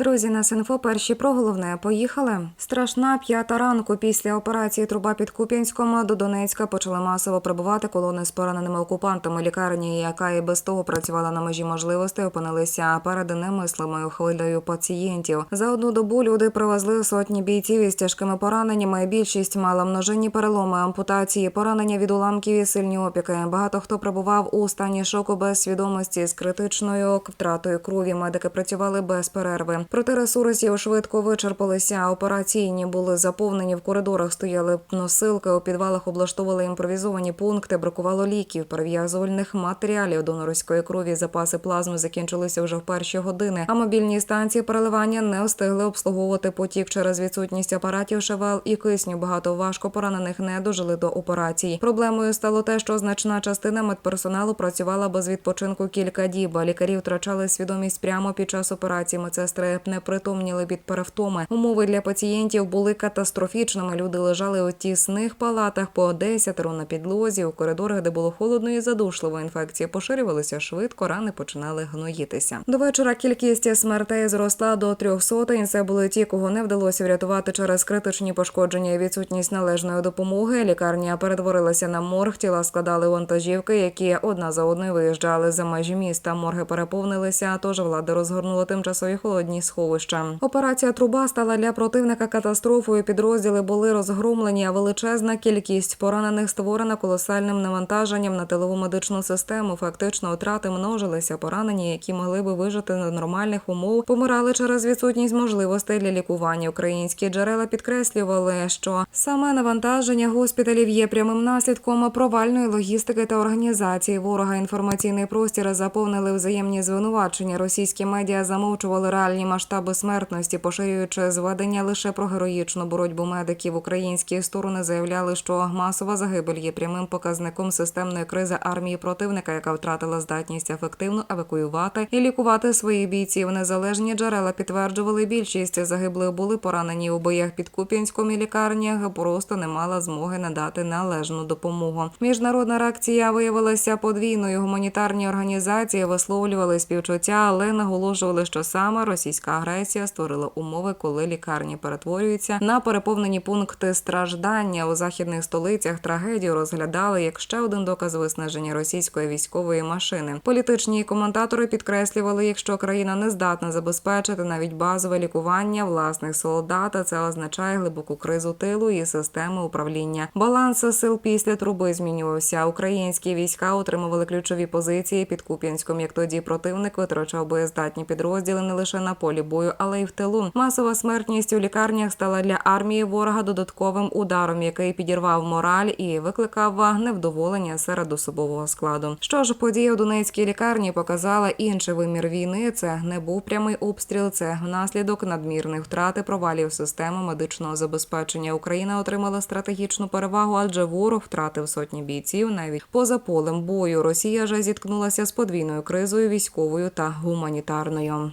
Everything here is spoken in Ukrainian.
Друзі, на Синфо перші про головне поїхали. Страшна п'ята ранку після операції труба під Куп'янськом до Донецька почали масово прибувати колони з пораненими окупантами. Лікарні, яка і без того працювала на межі можливостей, опинилися перед немислимою хвилею пацієнтів. За одну добу люди привезли сотні бійців із тяжкими пораненнями. Більшість мала множинні переломи, ампутації, поранення від уламків і сильні опіки. Багато хто перебував у стані шоку без свідомості з критичною втратою крові. Медики працювали без перерви. Проте ресурсів швидко вичерпалися. Операційні були заповнені в коридорах. Стояли носилки у підвалах, облаштовували імпровізовані пункти, бракувало ліків, перев'язувальних матеріалів донорської крові. Запаси плазми закінчилися вже в перші години. А мобільні станції переливання не встигли обслуговувати потік через відсутність апаратів ШВЛ і кисню. Багато важко поранених не дожили до операцій. Проблемою стало те, що значна частина медперсоналу працювала без відпочинку кілька діб. а Лікарі втрачали свідомість прямо під час операції. Медсестри не притомніли від перевтоми. Умови для пацієнтів були катастрофічними. Люди лежали у тісних палатах по десятеро на підлозі, у коридорах, де було холодно і задушливо. Інфекції поширювалися швидко, рани починали гноїтися. До вечора кількість смертей зросла до трьох сотень. Це були ті, кого не вдалося врятувати через критичні пошкодження і відсутність належної допомоги. Лікарня перетворилася на морг. Тіла складали вантажівки, які одна за одною виїжджали за межі міста. Морги переповнилися. Тож влада розгорнула тимчасові холодні сховища. Операція труба стала для противника катастрофою. Підрозділи були розгромлені. а Величезна кількість поранених створена колосальним навантаженням на тилову медичну систему. Фактично втрати множилися. Поранені, які могли би вижити на нормальних умов, помирали через відсутність можливостей для лікування. Українські джерела підкреслювали, що саме навантаження госпіталів є прямим наслідком провальної логістики та організації ворога. Інформаційний простір заповнили взаємні звинувачення. Російські медіа замовчували реальні масштаби смертності, поширюючи зведення лише про героїчну боротьбу медиків. Українські сторони заявляли, що масова загибель є прямим показником системної кризи армії противника, яка втратила здатність ефективно евакуювати і лікувати своїх бійців. Незалежні джерела підтверджували, більшість загиблих були поранені у боях під Куп'янськом і лікарнях. Просто не мала змоги надати належну допомогу. Міжнародна реакція виявилася подвійною. Гуманітарні організації висловлювали співчуття, але наголошували, що саме російська агресія створила умови, коли лікарні перетворюються на переповнені пункти страждання у західних столицях. Трагедію розглядали як ще один доказ виснаження російської військової машини. Політичні коментатори підкреслювали, якщо країна не здатна забезпечити навіть базове лікування власних солдат, це означає глибоку кризу тилу і системи управління. Баланс сил після труби змінювався. Українські війська отримували ключові позиції під Куп'янськом. Як тоді противник витрачав боєздатні підрозділи не лише на полі бою, але й в тилу. Масова смертність у лікарнях стала для армії ворога додатковим ударом, який підірвав мораль і викликав невдоволення серед особового складу. Що ж, подія у Донецькій лікарні показала інший вимір війни. Це не був прямий обстріл, це внаслідок надмірних втрат і провалів системи медичного забезпечення. Україна отримала стратегічну перевагу, адже ворог втратив сотні бійців навіть поза полем бою. Росія ж зіткнулася з подвійною кризою військовою та гуманітарною.